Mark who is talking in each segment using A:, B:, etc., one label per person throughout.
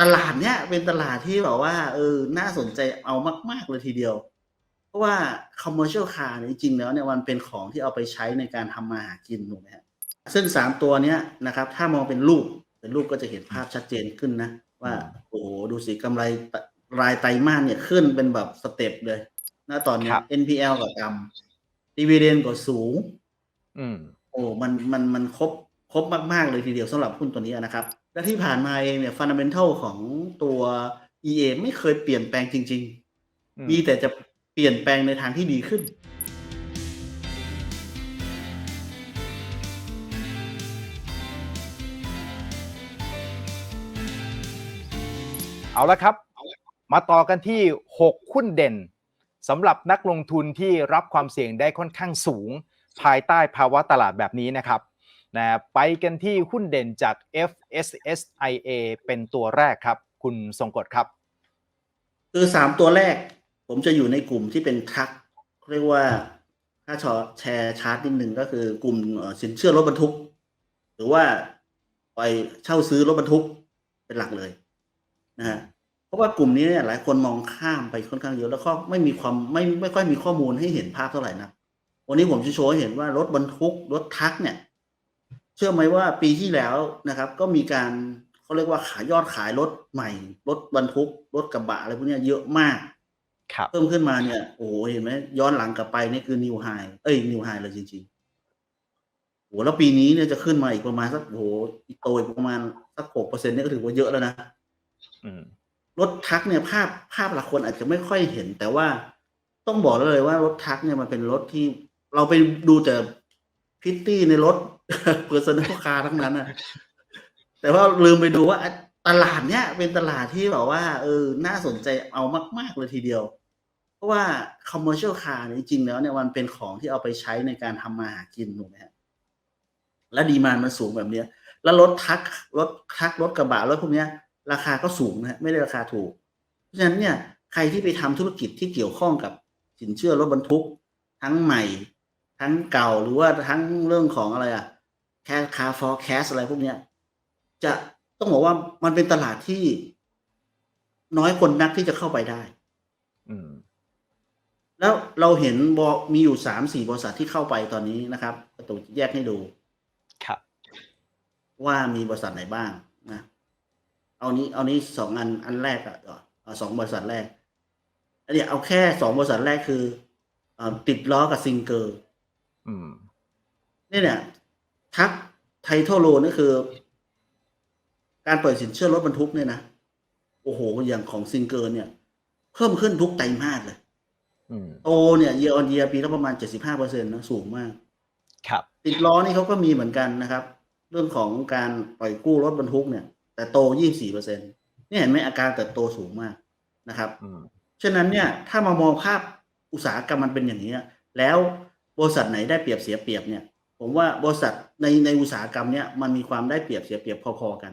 A: ตลาดเนี้ยเป็นตลาดที่แบบว่าเออน่าสนใจเอามาก ๆ เลยทีเดียว เพราะว่า commercial car เนี่ยจริงๆแล้วเนี่ยมันเป็นของที่เอาไปใช้ในการทำมาหากินถูกไหมครับซึ่ง3ตัวเนี้ยนะครับ ถ้ามองเป็นรูปเป็นรูปก็จะเห็นภาพชัดเจนขึ้นนะ ว่าโอ้โฮดูสิกำไรตรายไตรมาสเนี่ยขึ้นเป็นแบบสเต็ปเลยณตอนเนี้
B: ค
A: ย
B: รับ
A: NPL ก็ต่ำ Dividend ก็สูง
B: อืม
A: โอ้มันมันมันครบครบมาก ๆ เลยทีเดียวสำหรับหุ้นตัวนี้อะนะครับ และที่ผ่านมาเองเนี่ย Fundamental ของตัว EA ไม่เคยเปลี่ยนแปลงจริง
B: อื
A: ๆ
B: ม
A: มีแต่จะเปลี่ยนแปลงในทางที่ดีขึ้น
B: เอาละครับ มาต่อกันที่ 6 หุ้นเด่นสำหรับนักลงทุนที่รับความเสี่ยงได้ค่อนข้างสูง ภายใต้ภาวะตลาดแบบนี้นะครับ นะไปกันที่หุ้นเด่นจาก FSSIA เป็นตัวแรกครับ คุณทรงกฎครับ
A: คือ3ตัวแรก ผมจะอยู่ในกลุ่มที่เป็นทรัคเรียกว่าถ้าชอแชร์ชาร์ตนิดหนึ่งก็คือกลุ่มสินเชื่อรถบรรทุก หรือว่าไปเช่าซื้อรถบรรทุกเป็นหลักเลยนะฮะเพราะว่ากลุ่มนี้เนี่ยหลายคนมองข้ามไปค่อนข้างเยอะแล้วก็ไม่มีความไม่ไม่ค่อยมีข้อมูลให้เห็นภาพเท่าไหร่นะวันนี้ผมจะโชว์ให้เห็นว่ารถบรรทุกรถทรัคเนี่ย เชื่อไหมว่าปีที่แล้วนะครับ ก็มีการเขาเรียกว่าขายยอดขายรถใหม่รถบรรทุกรถกระบะอะไรพวกเนี้ยเยอะมาก
B: ครับ
A: เพิ่มขึ้นมาเนี่ยโอ้โฮเห็นไหมย้อนหลังกลับไปนี่คือนิวไฮเอ้ยนิวไฮเลยจริงๆโอ้โฮแล้วปีนี้เนี่ยจะขึ้นมาอีกประมาณสักโอ้โฮอีกโตอีกประมาณสัก6%เนี่ยก็ถือว่าเยอะแล้วนะ
B: อืม
A: รถทรัคเนี่ยภาพภาพหลายคนอาจจะไม่ค่อยเห็น แต่ว่าต้องบอกได้เลยว่ารถทรัคเนี่ยมันเป็นรถที่เราไปดูแต่พริตตีในรถ Personal Car ทั้งนั้นน่ะ แต่ว่าลืมไปดูว่าตลาดเนี้ยเป็นตลาดที่แบบว่า เออ น่าสนใจเอามาก ๆ เลยทีเดียว เพราะว่า commercial car เนี่ยจริงๆแล้วเนี่ยมันเป็นของที่เอาไปใช้ในการทำมาหากินถูกไหมครับและดีมานมันสูงแบบเนี้ย แล้วรถทรัครถทรัครถกระบะรถพวกเนี้ย ราคาก็สูงนะไม่ได้ราคาถูก เพราะฉะนั้นเนี่ยใครที่ไปทำธุรกิจที่เกี่ยวข้องกับสินเชื่อรถบรรทุก ทั้งใหม่ ทั้งเก่าหรือว่าทั้งเรื่องของอะไรอะ แค่คาฟอร์แคสอะไรพวกเนี้ย จะต้องบอกว่ามันเป็นตลาดที่น้อยคนนักที่จะเข้าไปได้
B: อืม
A: แล้วเราเห็นบมีอยู่สามสี่บริษัทที่เข้าไปตอนนี้นะครับต้องแยกให้ดู
B: ครับ
A: ว่ามีบริษัทไหนบ้างนะ เอานี้ เอานี้สองอันอันแรกอะก่อนเอาสองบริษัทแรกอันเนี้ยเอาแค่สองบริษัทแรกคือเอ่อติดล้อกับซิงเกอร์
B: อืม
A: นี่เนี่ย ทักไททอโลนี่คือ การเปิดสินเชื่อรถบรรทุกเนี่ยนะ โอ้โห อย่างของซิงเกอร์เนี่ย เพิ่มขึ้นทุกไตรมาสเลย
B: อืม
A: โตเนี่ยเย a r on year ปีละประมาณ75เปอร์เซ็นต์นะสูงมาก
B: ครับ
A: ติดล้อนี่เขาก็มีเหมือนกันนะครับ เรื่องของการปล่อยกู้รถบรรทุกเนี่ย แต่โต24เปอร์เซ็นต์นี่เห็นไหมอาการเติบโตสูงมากนะครับ
B: อืม
A: ฉะนั้นเนี่ย ถ้ามามองภาพอุตสาหกรรมมันเป็นอย่างนี้ยแล้วบริษัทไหนได้เปรียบเสียเปรียบเนี่ย ผมว่าบริษัท ในในอุตสาหกรรมเนี่ยมันมีความได้เปรียบเสียเปรียบพอๆกัน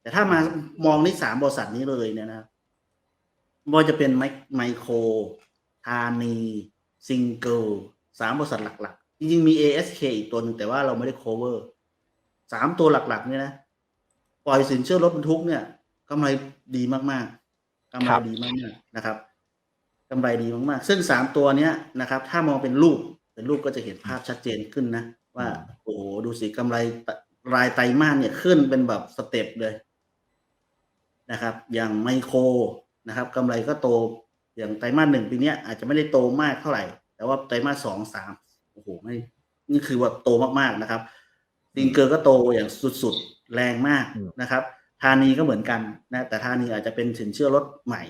A: แต่ถ้ามามองในสามบริษัทนี้เลยเนี่ยนะไมันจะเป็นไมโครธานีซิงเกิลสามบริษัทหลัก ๆ จริงๆมี ASK อีกตัวหนึงแต่ว่าเราไม่ได้ cover สามตัวหลักๆ เนี่ยนะ ปล่อยสินเชื่อรถบรรทุกเนี่ยกำไรดีมากๆกำไร
B: ร
A: ดีมากๆนะครับกำไรดีมากๆ ซึ่งสามตัวเนี้ยนะครับ ถ้ามองเป็นรูปเป็นรูปก็จะเห็นภาพชัดเจนขึ้นนะ ว่าโอ้โหดูสิกำไรรายไตรมาสเนี่ยขึ้นเป็นแบบสเต็ปเลยนะครับ อย่างไมโครนะครับกำไรก็โตอย่างไตรมาสหนึ่งปีนี้อาจจะไม่ได้โตมากเท่าไหร่ แต่ว่าไตรมาสสองสามโอ้โหไม่นี่คือว่าโตมากๆนะครับซิงเกอร์ก็โตอย่างสุดๆแรงมากนะครับธานีก็เหมือนกันนะแต่ธานีอาจจะเป็นสินเชื่อรถใหม่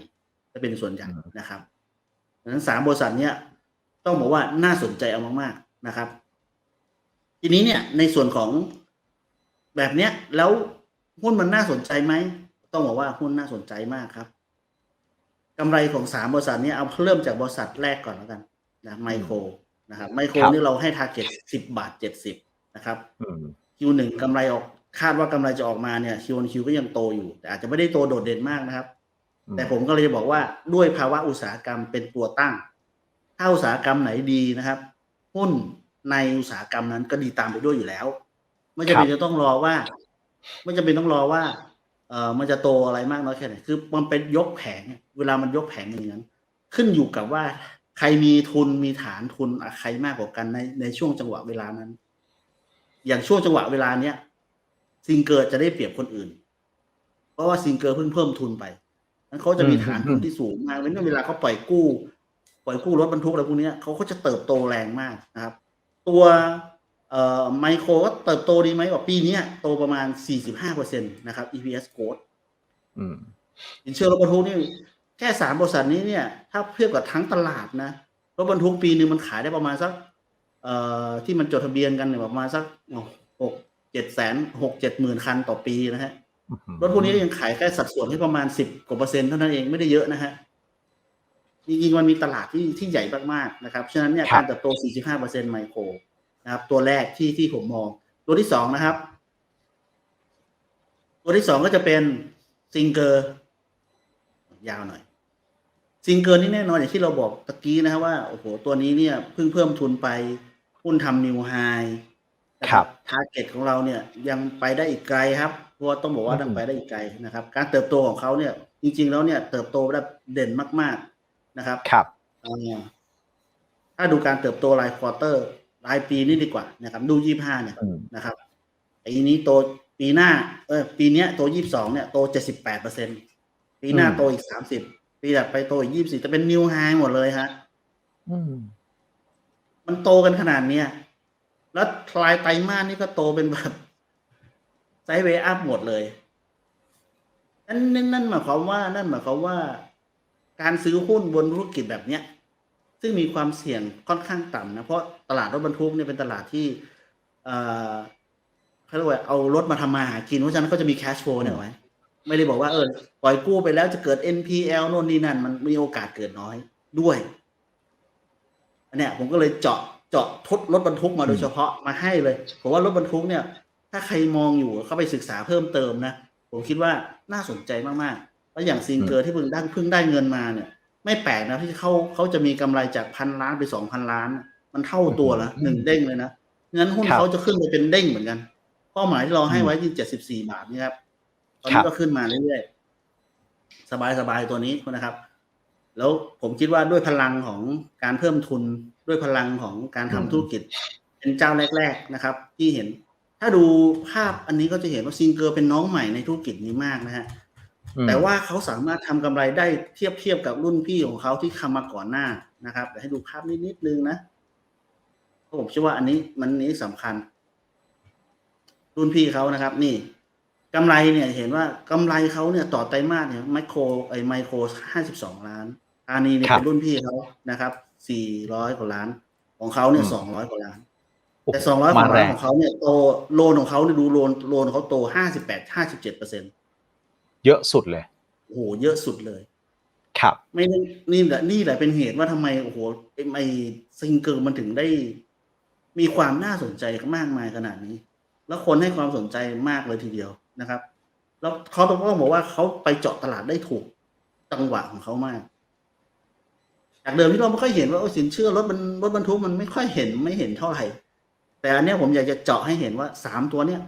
A: จะเป็นส่วนใหญ่นะครับดังนั้นสามบริษัทเนี้ยต้องบอกว่าน่าสนใจเอามากๆนะครับ ทีนี้เนี่ยในส่วนของแบบเนี้ย แล้วหุ้นมันน่าสนใจไหม ต้องบอกว่าหุ้นน่าสนใจมากครับกำไรของสามบริษัทเนี้ยเอาเริ่มจากบริษัทแรกก่อนแล้วกันนะไมโครนะครับไมโคร
B: ครับ
A: นี่เราให้ทาร์เก็ตสิบบาทเจ็ดสิบนะครับ
B: อืม
A: Q1 กำไรออกคาดว่ากำไรจะออกมาเนี่ย Q1Q ก็ยังโตอยู่ แต่อาจจะไม่ได้โตโดดเด่นมากนะครับ
B: อืม
A: แต่ผมก็เลยจะบอกว่าด้วยภาวะอุตสาหกรรมเป็นตัวตั้ง ถ้าอุตสาหกรรมไหนดีนะครับ หุ้น ในอุตสาหกรรมนั้นก็ดีตามไปด้วยอยู่แล้ว ไม่จำเป็นจะต้องรอว่า ไม่จำเป็นต้องรอว่าเอ่อมันจะโตอะไรมากน้อยแค่ไหนคือมันเป็นยกแผง เวลามันยกแผงอย่างนั้น ขึ้นอยู่กับว่าใครมีทุนมีฐานทุนอะใครมากกว่ากันในในช่วงจังหวะเวลานั้น อย่างช่วงจังหวะเวลาเนี้ยซิงเกิลจะได้เปรียบคนอื่น เพราะว่าซิงเกิลเพิ่งเพิ่มทุนไปนั้นเขาจะมีฐานทุนที่สูงมากแล้วเวลาเขาปล่อยกู้ ปล่อยกู้รถบรรทุกอะไรพวกเนี้ยเขาก็จะเติบโตแรงมากนะครับ ตัวเอ่อไมโครก็เติบโตดีไหมว่าปีเนี้ยโตประมาณ 45%นะครับ EPS growth
B: อืม
A: สินเชื่อรถบรรทุกนี่แค่สามบริษัทนี้เนี่ย ถ้าเทียบกับทั้งตลาดนะรถบรรทุกปีหนึ่งมันขายได้ประมาณสักเอ่อที่มันจดทะเบียนกันเนี่ยประมาณสักหกเจ็ดแสนหกเจ็ดหมื่นคันต่อปีนะฮะรถพวกนี้ยังขายแค่สัดส่วนให้ประมาณสิบกว่าเปอร์เซ็นต์เท่านั้นเองไม่ได้เยอะนะฮะ จริงๆมันมีตลาดที่ที่ใหญ่มากๆนะครับ ฉะนั้นเนี่ย
B: ครับ
A: การเติบโต 45%ไมโครนะครับ ตัวแรกที่ที่ผมมอง ตัวที่สองนะครับ ตัวที่สองก็จะเป็นซิงเกอร์ยาวหน่อยซิงเกอร์นี่แน่นอนอย่างที่เราบอกตะกี้นะครับว่าโอ้โหตัวนี้เนี่ยเพิ่งเพิ่มทุนไปหุ้นทำนิวไฮ
B: ครับ
A: ทาร์เก็ตของเราเนี่ยยังไปได้อีกไกลครับเพราะว่าต้องบอกว่า
B: อืม
A: ยังไปได้อีกไกลนะครับ การเติบโตของเขาเนี่ยจริง ๆ แล้วเนี่ยเติบโตได้เด่นมากๆ นะครับ
B: ครับ
A: อ่าถ้าดูการเติบโตรายควอเตอร์ รายปีนี่ดีกว่านะครับดูยี่ห้าเนี่ย
B: อืม
A: นะครับปีนี้โตปีหน้า เออปีเนี้ยโตยี่สิบสองเนี่ยโตเจ็ดสิบแปดเปอร์เซ็นปีหน้า
B: อืม
A: โตอีกสามสิบปีถัดไปโตอีกยี่สิบจะเป็นนิวไฮหมดเลยฮะ
B: อืม
A: มันโตกันขนาดเนี้ยแล้วทลายไตรมาสนี่ก็โตเป็นแบบไซด์เวย์อัพหมดเลยนั่นนั่นนั่นหมายความว่า นั่นหมายความว่า การซื้อหุ้นบนธุรกิจแบบเนี้ยซึ่งมีความเสี่ยงค่อนข้างต่ำนะเพราะตลาดรถบรรทุกเนี่ยเป็นตลาดที่เอ่อเขาเรียกว่าเอารถมาทำมาหากินเพราะฉะนั้นก็จะมี cash flow เนี่ยไว้ ไม่ได้บอกว่าเออปล่อยกู้ไปแล้วจะเกิด NPL โน่นนี่นั่น มันมีโอกาสเกิดน้อยด้วยอันเนี้ยผมก็เลยเจาะเจาะทดรถบรรทุกมาโดยเฉพาะมาให้เลยผมว่ารถบรรทุกเนี่ย ถ้าใครมองอยู่เข้าไปศึกษาเพิ่มเติมนะผมคิดว่าน่าสนใจมากๆ แล้วอย่างซิงเกอร์ที่เพิ่งได้เพิ่งได้เงินมาเนี่ย ไม่แปลกนะที่เขาเขาจะมีกำไรจากพันล้านไปสองพันล้านน่ะมันเท่าตัวละ
B: อืม
A: หนึ่งเด้งเลยนะงั้นหุ้น
B: ครับ
A: เขาจะขึ้นไปเป็นเด้งเหมือนกันเป้าหมายที่เราให้ไว้ที่เจ็ดสิบสี่บาทนี่ครับตอน
B: ครั
A: นี้
B: บ
A: ก็ขึ้นมาเรื่อยๆสบายๆตัวนี้นะครับ แล้วผมคิดว่าด้วยพลังของการเพิ่มทุนด้วยพลังของการทำธุรกิจ เป็นเจ้าแรก ๆนะครับ ที่เห็น ถ้าดูภาพอันนี้ก็จะเห็นว่าซิงเกอร์เป็นน้องใหม่ในธุรกิจนี้มากนะฮะ
B: อืม
A: แต่ว่าเขาสามารถทำกำไรได้เทียบเทียบกับรุ่นพี่ของเขาที่ทำมาก่อนหน้านะครับเดี๋ยวให้ดูภาพนิดนิดนึงนะเพราะผมเชื่อว่าอันนี้มันนี้สำคัญ รุ่นพี่เขานะครับ นี่กำไรเนี่ยเห็นว่ากำไรเขาเนี่ยต่อไตรมาสเนี่ยไมโครไอไมโครห้าสิบสองล้านอานีเนี่ย
B: ครับ
A: เป็นรุ่นพี่เขานะครับสี่ร้อยกว่าล้าน ของเขาเนี่ย
B: อืม
A: สองร้อยกว่าล้าน
B: โโห
A: แต่สองร้อยก
B: มา
A: ว่า
B: แร
A: ล้าน
B: ง
A: ของเขาเนี่ยโตโลนของเขาเนี่ยดูโลนโลนเขาโตห้าสิบแปดห้าสิบเจ็ดเปอร์เซ็นต์
B: เยอะสุดเลย
A: โอ้โหเยอะสุดเลย
B: ครับ
A: ไม่ได้นี่แหละนี่แหละเป็นเหตุว่าทำไมโอ้โหไอ้ไอ้ซิงเกิลมันถึงได้ มีความน่าสนใจมากมายขนาดนี้ แล้วคนให้ความสนใจมากเลยทีเดียวนะครับ แล้วเขาต้องบอกว่าเขาไปเจาะตลาดได้ถูกจังหวะของเขามากจากเดิมที่เราไม่ค่อยเห็นว่าโอ้สินเชื่อรถบรรรถบรรทุกมันไม่ค่อยเห็นไม่เห็นเท่าไหร่แต่อันเนี้ยผมอยากจะเจาะให้เห็นว่าสามตัวเนี้ย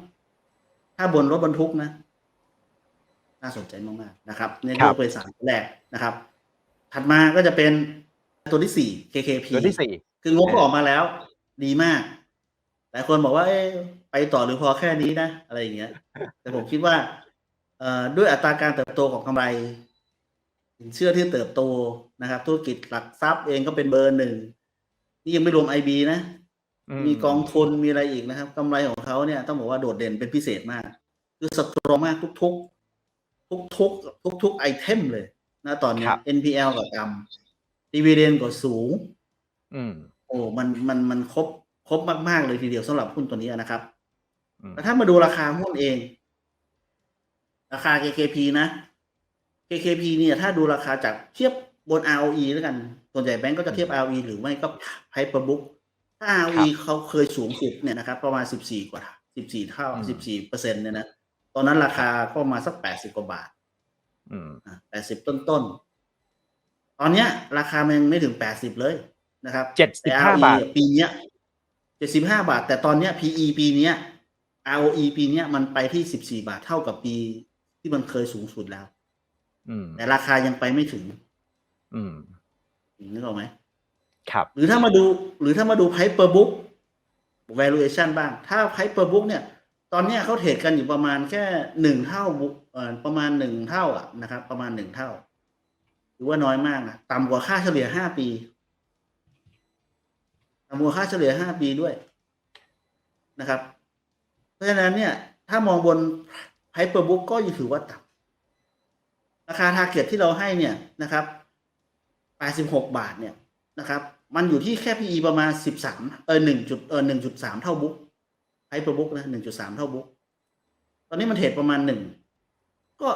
A: ถ้าบนรถบรรทุกนะ น่าสนใจมากๆนะครับเนี่ย
B: ครั
A: เลื
B: บ
A: อกไปสามตัวแรกนะครับ ถัดมาก็จะเป็นตัวที่สี่ KKP
B: ตัวที่สี่
A: คืองบก็ออกมาแล้ว ดีมากหลายคนบอกว่าเอ๊ะไปต่อหรือพอแค่นี้นะ อะไรอย่างเงี้ย แต่ผมคิดว่าเอ่อด้วยอัตราการเติบโตของกำไรสินเชื่อที่เติบโตนะครับ ธุรกิจหลักทรัพย์เองก็เป็นเบอร์หนึ่งนี่ยังไม่รวม IB นะ มีกองทุนมีอะไรอีกนะครับกำไรของเขาเนี่ยต้องบอกว่าโดดเด่นเป็นพิเศษมาก คือสตรองมากทุก ๆทุกๆทุกๆไอเทมเลยนะตอนเนี้ย
B: ครับ
A: NPL กับกำดีเวเดนก็สูง
B: อืม
A: โอ้มันมันมันครบครบมาก ๆ เลยทีเดียวสำหรับหุ้นตัวนี้นะครับ
B: อืม
A: แต่ถ้ามาดูราคาหุ้นเอง ราคา KKP นะ KKP เนี่ย ถ้าดูราคาจากเทียบบน ROE แล้วกันส่วนใหญ่แบงก์ก็จะเทียบ ROE หรือไม่ก็ Hyper Book ถ้า ROE เขาเคยสูงสุดเนี่ยนะครับ ประมาณ 14 กว่า 14 เท่า 14เปอร์เซ็นต์เนี่ยนะ ตอนนั้นราคาก็ประมาณสัก80กว่าบาท
B: อืม
A: แปดสิบต้นต้นๆตอนเนี้ย ราคามันยังไม่ถึงแปดสิบเลยนะครับ
B: เจ็ดสิ
A: แต่
B: บห้า
A: ROE
B: บาท
A: ปีเนี้ยเจ็ดสิบห้าบาท แต่ตอนเนี้ย PE ปีเนี้ย ROE ปีเนี้ยมันไปที่สิบสี่บาทเท่ากับปีที่มันเคยสูงสุดแล้ว
B: อืม
A: แต่ราคายังไปไม่ถึง
B: อืม
A: นึกออกไหม
B: ครับ
A: หรือถ้ามาดู หรือถ้ามาดู price per book valuation บ้าง ถ้า price per book เนี่ย ตอนนี้เขาเทรดกันอยู่ประมาณแค่หนึ่งเท่าประมาณหนึ่งเท่าอะนะครับ ประมาณหนึ่งเท่าหรือว่าน้อยมากนะต่ำกว่าค่าเฉลี่ยห้าปีต่ำกว่าค่าเฉลี่ยห้าปีด้วยนะครับ เพราะฉะนั้นเนี่ย ถ้ามองบน price per book ก็ยังถือว่าต่ำราคา target ที่เราให้เนี่ยนะครับ86บาทเนี่ยนะครับ มันอยู่ที่แค่ PE ประมาณ13เออ1จุดเออ1.3เท่าบุ๊ก ไพเปอร์บุ๊กนะ1.3เท่าบุ๊กตอนนี้มันเทรดประมาณ1ก็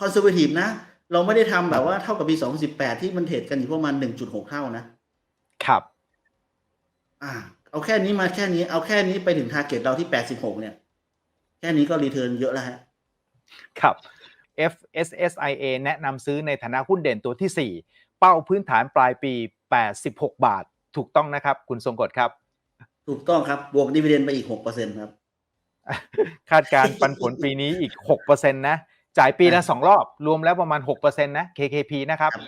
A: คอนเซอร์เวทีฟนะ เราไม่ได้ทำแบบว่าเท่ากับปี2018ที่มันเทรดกันอยู่ประมาณ1.6เท่านะ
B: ครับ
A: อ่า เอาแค่นี้มาแค่นี้เอาแค่นี้ไปถึงทาร์เก็ตเราที่86เนี่ย แค่นี้ก็รีเทิร์นเยอะแล้วฮะ
B: ครับ FSSIA แนะนำซื้อในฐานะหุ้นเด่นตัวที่ 4 เป้าพื้นฐานปลายปี 86 บาท ถูกต้องนะครับ คุณทรงกฎครับ
A: ถูกต้องครับ บวกดีเวเดนไปอีก6%ครับ
B: คาดการณ์ปันผลปีนี้อีก6%นะ จ่ายปีละ2รอบ รวมแล้วประมาณ6%นะ KKP นะครับ
A: ครับ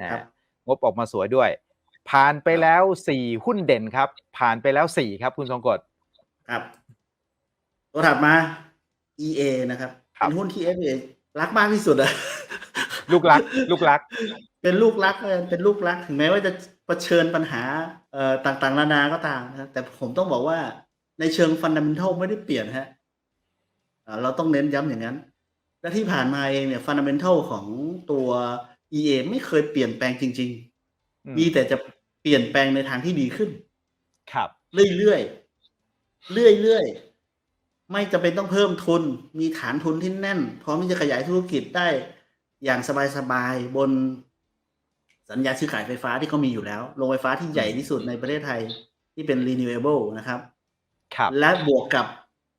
B: นะครับงบออกมาสวยด้วย ผ่านไปแล้ว4หุ้นเด่นครับ ผ่านไปแล้ว4ครับ คุณทรงกฎ
A: ครับ ตัวถัดมา EA นะครับ
B: ครับ
A: เป็นหุ้นที่ FA รักมากที่สุดอะ
B: ลูกรัก ลูกรัก
A: เป็นลูกรักเออเป็นลูกรัก ถึงแม้ว่าจะ เผชิญปัญหาเอ่อต่างๆนานาก็ตามนะครับแต่ผมต้องบอกว่าในเชิงฟันดัม e n ทัลไม่ได้เปลี่ยนฮะอ่าเราต้องเน้นย้ำอย่างนั้น และที่ผ่านมาเองเนี่ยฟันดัม e n ทัลของตัว EA ไม่เคยเปลี่ยนแปลงจริง
B: อืม
A: ๆมีแต่จะเปลี่ยนแปลงในทางที่ดีขึ้น
B: ครับ
A: เรื่อยๆ เรื่อยๆ ไม่จะเป็นต้องเพิ่มทุน มีฐานทุนที่แน่น พร้อมที่จะขยายธุรกิจได้อย่างสบายๆ บน สัญญาซื้อขายไฟฟ้าที่เขามีอยู่แล้วโรงไฟฟ้าที่ใหญ่ที่สุดในประเทศไทยที่เป็น renewable นะครับ
B: ครับ
A: และบวกกับ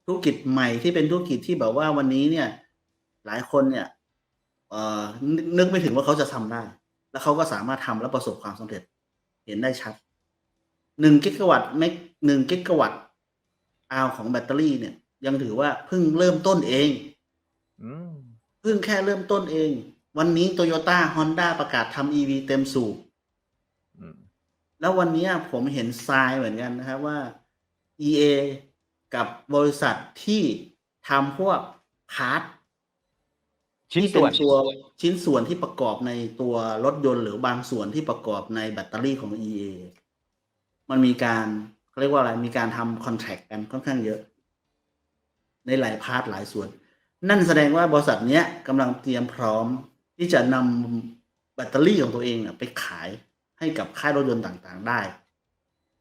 A: ธุรกิจใหม่ที่เป็นธุรกิจที่แบบว่าวันนี้เนี่ย หลายคนเนี่ยเอ่อนึกนึกไม่ถึงว่าเขาจะทำได้ แล้วเขาก็สามารถทำและประสบความสำเร็จ เห็นได้ชัดหนึ่งกิกะวัตต์เมกหนึ่งกิกะวัตต์อาวของแบตเตอรี่เนี่ย ยังถือว่าเพิ่งเริ่มต้นเอง
B: อืม
A: เพิ่งแค่เริ่มต้นเอง วันนี้โตโยต้าฮอนด้าประกาศทำ EV เต็มสูบ
B: อืม
A: แล้ววันนี้ผมเห็นทรายเหมือนกันนะครับว่า EA กับบริษัทที่ทำพวกพาร์ท
B: ชิ้น
A: ที่เป็
B: ส่วน
A: นตัวชิ้นส่วนที่ประกอบในตัวรถยนต์หรือบางส่วนที่ประกอบในแบตเตอรี่ของ EA มันมีการเขาเรียกว่าอะไรมีการทำคอนแทคกันค่อนข้างเยอะ ในหลายพาร์ทหลายส่วน นั่นแสดงว่าบริษัทเนี้ยกำลังเตรียมพร้อม ที่จะนำแบตเตอรี่ของตัวเองอะไปขายให้กับค่ายรถยนต์ต่างๆได้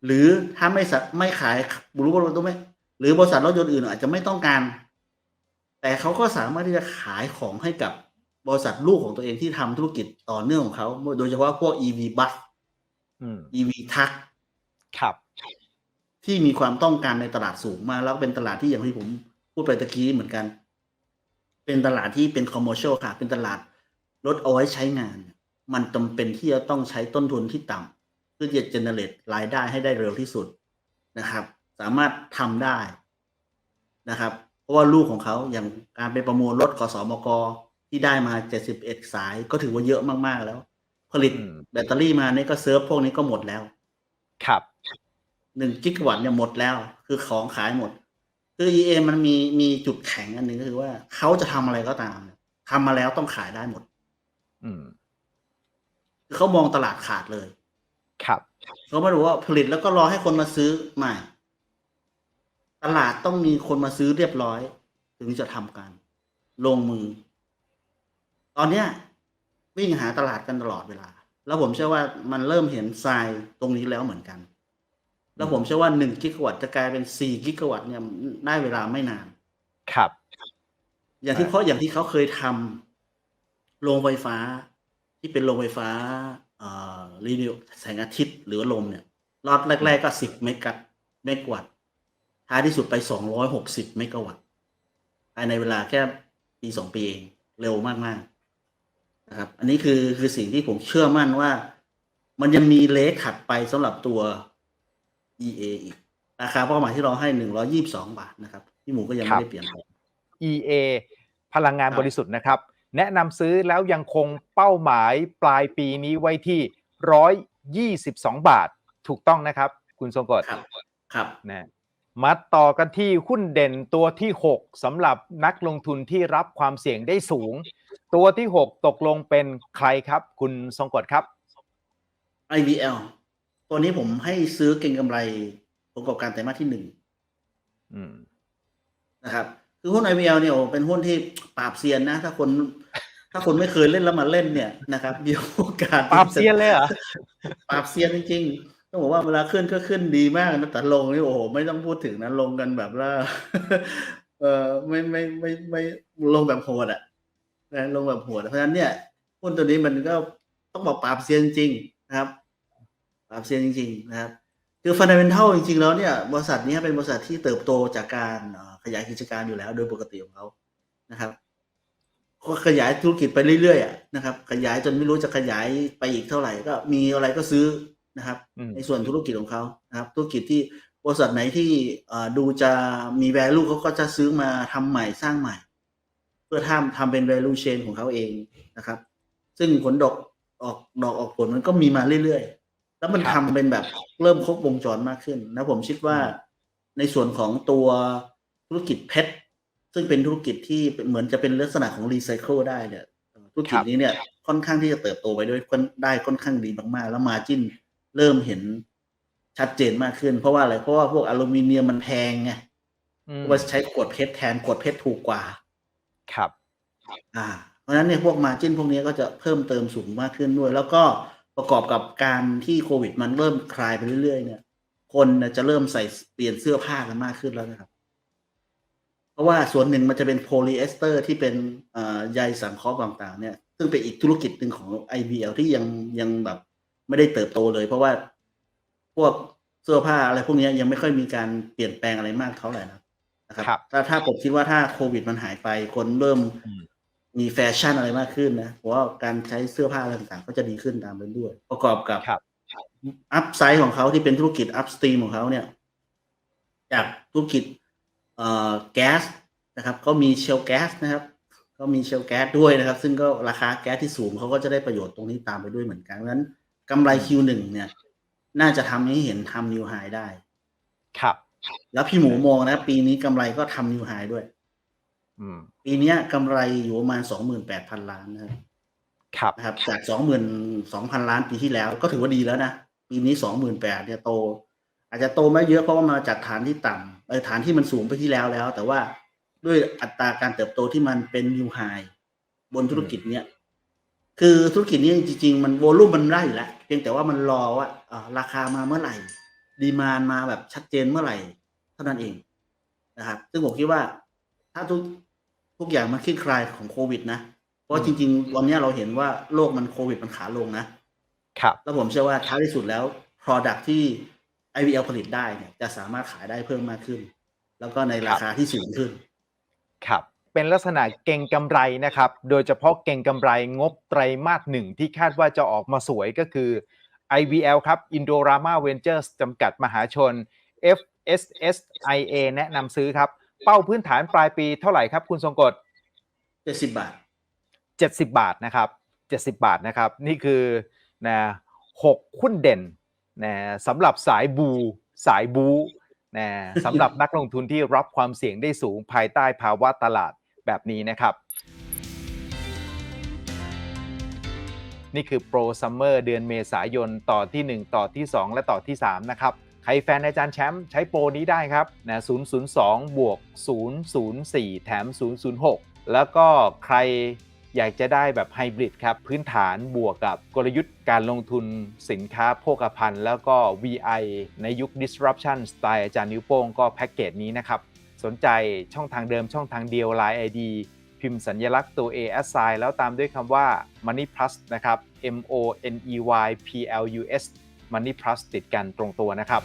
A: หรือถ้าไม่สะไม่ขายรู้ว่าต้องไม่หรือบริษัทรถยนต์อื่นอาจจะไม่ต้องการ แต่เขาก็สามารถที่จะขายของให้กับบริษัทลูกของตัวเองที่ทำธุรกิจต่อเนื่องของเขาโดยเฉพาะพวก EV bus
B: อืม
A: EV truck
B: ครับ
A: ที่มีความต้องการในตลาดสูงมากแล้วก็เป็นตลาดที่อย่างที่ผมพูดไปตะกี้เหมือนกัน เป็นตลาดที่เป็น commercial ค่ะ เป็นตลาด รถเอาไว้ใช้งาน มันจำเป็นที่จะต้องใช้ต้นทุนที่ต่ำเพื่อจะ generate รายได้ให้ได้เร็วที่สุดนะครับ สามารถทำได้นะครับ เพราะว่าลูกของเขาอย่างการไปประมูลรถขอสมกที่ได้มา71สายก็ถือว่าเยอะมากๆแล้ว ผลิต
B: อืม
A: แบตเตอรี่มานี่ก็เซิร์ฟพวกนี้ก็หมดแล้ว
B: ครับ
A: หนึ่งกิกะวัตต์เนี่ยหมดแล้ว คือของขายหมด คือ EA มันมีมีจุดแข็งอันหนึ่งก็คือว่าเขาจะทำอะไรก็ตามเนี่ยทำมาแล้วต้องขายได้หมด
B: อืม
A: คือเขามองตลาดขาดเลย
B: ครับ
A: เขาไม่รู้ว่าผลิตแล้วก็รอให้คนมาซื้อไม่ ตลาดต้องมีคนมาซื้อเรียบร้อย ถึงจะทำการลงมือ ตอนเนี้ยวิ่งหาตลาดกันตลอดเวลา แล้วผมเชื่อว่ามันเริ่มเห็นทรายตรงนี้แล้วเหมือนกัน แล้วผมเชื่อว่าหนึ่งกิกะวัตต์จะกลายเป็นสี่กิกะวัตต์เนี่ยได้เวลาไม่นาน
B: ครับ
A: อย่างที่เขาอย่างที่เขาเคยทำ โรงไฟฟ้าที่เป็นโรงไฟฟ้าอรีนิวแสงอาทิตย์หรือลมเนี่ยรอดแรก ๆ ก็สิบเมกะเมกะวัตท้ายที่สุดไปสองร้อยหกสิบเมกะวัตภายในเวลาแค่ปีสองปีเองเร็วมากๆนะครับ อันนี้คือคือสิ่งที่ผมเชื่อมั่นว่า มันยังมีเลขถัดไปสำหรับตัว EA อีกราคาเป้าหมายที่เราให้หนึ่งร้อยี่บสองบาทนะครับพี่หมูก็ยังไม่ได้เปลี่ยนแปลง
B: EA พลังงาน
A: รบ
B: บริสุทธิ์นะครับ แนะนำซื้อแล้วยังคงเป้าหมายปลายปีนี้ไว้ที่ 122 บาท ถูกต้องนะครับ คุณทรงกฎ
A: ครับครับ
B: นะมาต่อกันที่หุ้นเด่นตัวที่ 6สำหรับนักลงทุนที่รับความเสี่ยงได้สูง ตัวที่ 6 ตกลงเป็นใครครับ คุณทรงกฎครับ
A: IBL ตัวนี้ผมให้ซื้อเก็งกำไรประกอบการไตรมาสที่หนึ่ง
B: อืม
A: นะครับ คือหุ้น IBL เนี่ยโอ้เป็นหุ้นที่ปราบเซียนนะ ถ้าคนถ้าคนไม่เคยเล่นแล้วมาเล่นเนี่ยนะครับมีโอกาส
B: ปราบเซียนเลยเหรอ
A: ปราบเซียนจริงๆต้องบอกว่าเวลาขึ้นก็ขึ้นดีมากนะแต่ลงนี่โอ้โหไม่ต้องพูดถึงนะลงกันแบบว่าเออไม่ไม่ไม่ไม่ลงแบบโหดอะนะลงแบบโหดเพราะฉะนั้นเนี่ยหุ้นตัวนี้มันก็ต้องบอกปราบเซียนจริงๆนะครับปราบเซียนจริง ๆ นะครับ คือฟันเดเมนทัลจริงๆแล้วเนี่ยบริษัทนี้เป็นบริษัทที่เติบโตจากการเอ่อข ยายกิจการอยู่แล้ว โดยปกติของเขานะครับก็ขยายธุรกิจไปเรื่อยๆอะนะครับ ขยายจนไม่รู้จะขยายไปอีกเท่าไหร่ ก็มีอะไรก็ซื้อนะครับ
B: อืม
A: ในส่วนธุรกิจของเขานะครับ ธุรกิจที่บริษัทไหนที่เอ่อดูจะมี value เขาก็จะซื้อมาทำใหม่สร้างใหม่ เพื่อทำทำเป็น value chain ของเขาเองนะครับ ซึ่งผลดอกออกดอกออกผลมันก็มีมาเรื่อยๆ แล้วมัน
B: ครั
A: ทำ
B: บ
A: เป็นแบบเริ่มครบวงจรมากขึ้น นะผมคิดว่า
B: อืม
A: ในส่วนของตัว ธุรกิจเพชรซึ่งเป็นธุรกิจที่เป็นเหมือนจะเป็นลักษณะของรีไซเคิลได้เนี่ยเอ่อธุรกิจนี้เนี่ยค่อนข้างที่จะเติบโตไปด้วยได้ค่อนข้างดีมากๆ แล้วมาจิ้นเริ่มเห็นชัดเจนมากขึ้น เพราะว่าอะไรเพราะว่าพวกอลูมิเนียมมันแพงไง
B: อืม
A: ว่าใช้ขวดเพชรแทนขวดเพชรถูกกว่า
B: ครับ
A: อ่า เพราะฉะนั้นเนี่ยพวกมาจิ้นพวกนี้ก็จะเพิ่มเติมสูงมากขึ้นด้วย แล้วก็ประกอบกับการที่โควิด มันเริ่มคลายไปเรื่อยๆ เนี่ย คนน่ะจะเริ่มใส่เปลี่ยนเสื้อผ้ากันมากขึ้นแล้วนะครับเพ ราะว่าส่วนหนึ่งมันจะเป็นโพลีเอสเตอร์ที่เป็นเอ่อใยสังเคราะห์ต่างๆเนี่ยซึ่งเป็นอีกธุรกิจหนึ่งของ IBL ที่ยังยังแบบไม่ได้เติบโตเลย เพราะว่าพวกเสื้อผ้าอะไรพวกนี้ยังไม่ค่อยมีการเปลี่ยนแปลงอะไรมากเท่าไหร่นะนะครับ
B: ครับ
A: ถ้าถ้าผมคิดว่าถ้าโควิดมันหายไปคนเริ่ม
B: อืม
A: มีแฟชั่นอะไรมากขึ้นนะเพราะว่าการใช้เสื้อผ้าอะไรต่างๆ ก็จะดีขึ้นตามไปด้วย ประกอบกับ
B: ครับ
A: อัพไซด์ของเขาที่เป็นธุรกิจอัพสตรีมของเขาเนี่ย จากธุรกิจเอ่อ แก๊สนะครับก็มีเชลแก๊สนะครับก็มีเชลแก๊สด้วยนะครับ ซึ่งก็ราคาแก๊สที่สูงเขาก็จะได้ประโยชน์ตรงนี้ตามไปด้วยเหมือนกันเพราะฉะนั้นกำไร Q1 เนี่ย น่าจะทำให้เห็นทำนิวไฮได้
B: ครับ
A: แล้วพี่หมูมองนะ ปีนี้กำไรก็ทำนิวไฮด้วย
B: อืม
A: ปีเนี้ยกำไรอยู่ประมาณสองหมื่นแปดพันล้านนะครับ
B: ครับ
A: นะครับจากสองหมื่นสองพันล้านปีที่แล้วก็ถือว่าดีแล้วนะ ปีนี้สองหมื่นแปดเนี่ยโต อาจจะโตไม่เยอะเพราะว่ามาจากฐานที่ต่ำเออฐานที่มันสูงไปที่แล้วแล้ว แต่ว่าด้วยอัตราการเติบโตที่มันเป็นนิวไฮบนธุรกิจเนี้ยคือธุรกิจนี้จริง ๆ มันโวลุ่มมันได้อยู่แล้วเพียงแต่ว่ามันรอว่าอ่าราคามาเมื่อไหร่ ดีมานมาแบบชัดเจนเมื่อไหร่ เท่านั้นเองนะครับ ซึ่งผมคิดว่า ถ้าทุกทุกอย่างมันคลี่คลายของโควิด นะเพราะว่าจริง ๆ วันเนี้ยเราเห็นว่าโลกมันโควิดมันขาลงนะ
B: ครับ
A: แล้วผมเชื่อว่าท้ายที่สุดแล้ว Product ที่ IVL ผลิตได้เนี่ยจะสามารถขายได้เพิ่มมากขึ้น แล้วก็ในราคาที่สูงขึ้น
B: ครับ เป็นลักษณะเก่งกำไรนะครับ โดยเฉพาะเก่งกำไรงบไตรมาสหนึ่งที่คาดว่าจะออกมาสวยก็คือ IVL ครับ Indorama Ventures จำกัดมหาชน FSSIA แนะนำซื้อครับ เป้าพื้นฐานปลายปีเท่าไหร่ครับคุณทรงกฎ
A: 70 บาท
B: 70 บาทนะครับ 70 บาทนะครับ นี่คือนะหกหุ้นเด่น นะสำหรับสายบูสายบูนะสำหรับนักลงทุนที่รับความเสี่ยงได้สูงภายใต้ภาวะตลาดแบบนี้นะครับ นี่คือโปรซัมเมอร์เดือนเมษายนต่อที่ 1 ต่อที่ 2 และต่อที่ 3 นะครับ ใครแฟนอาจารย์แชมป์ใช้โปรนี้ได้ครับนะ002 บวก 004 แถม 006 แล้วก็ใคร อยากจะได้แบบไฮบริดครับ พื้นฐานบวกกับกลยุทธ์การลงทุนสินค้าโภคภัณฑ์แล้วก็ VI ในยุค disruption สไตล์อาจารย์นิ้วโป้งก็แพ็กเกจนี้นะครับ สนใจช่องทางเดิมช่องทางเดียว Line ID พิมพ์สัญลักษณ์ตัว A s i แล้วตามด้วยคำว่า Money Plus นะครับ M O N E Y P L U S Money Plus ติดกันตรงตัวนะครับ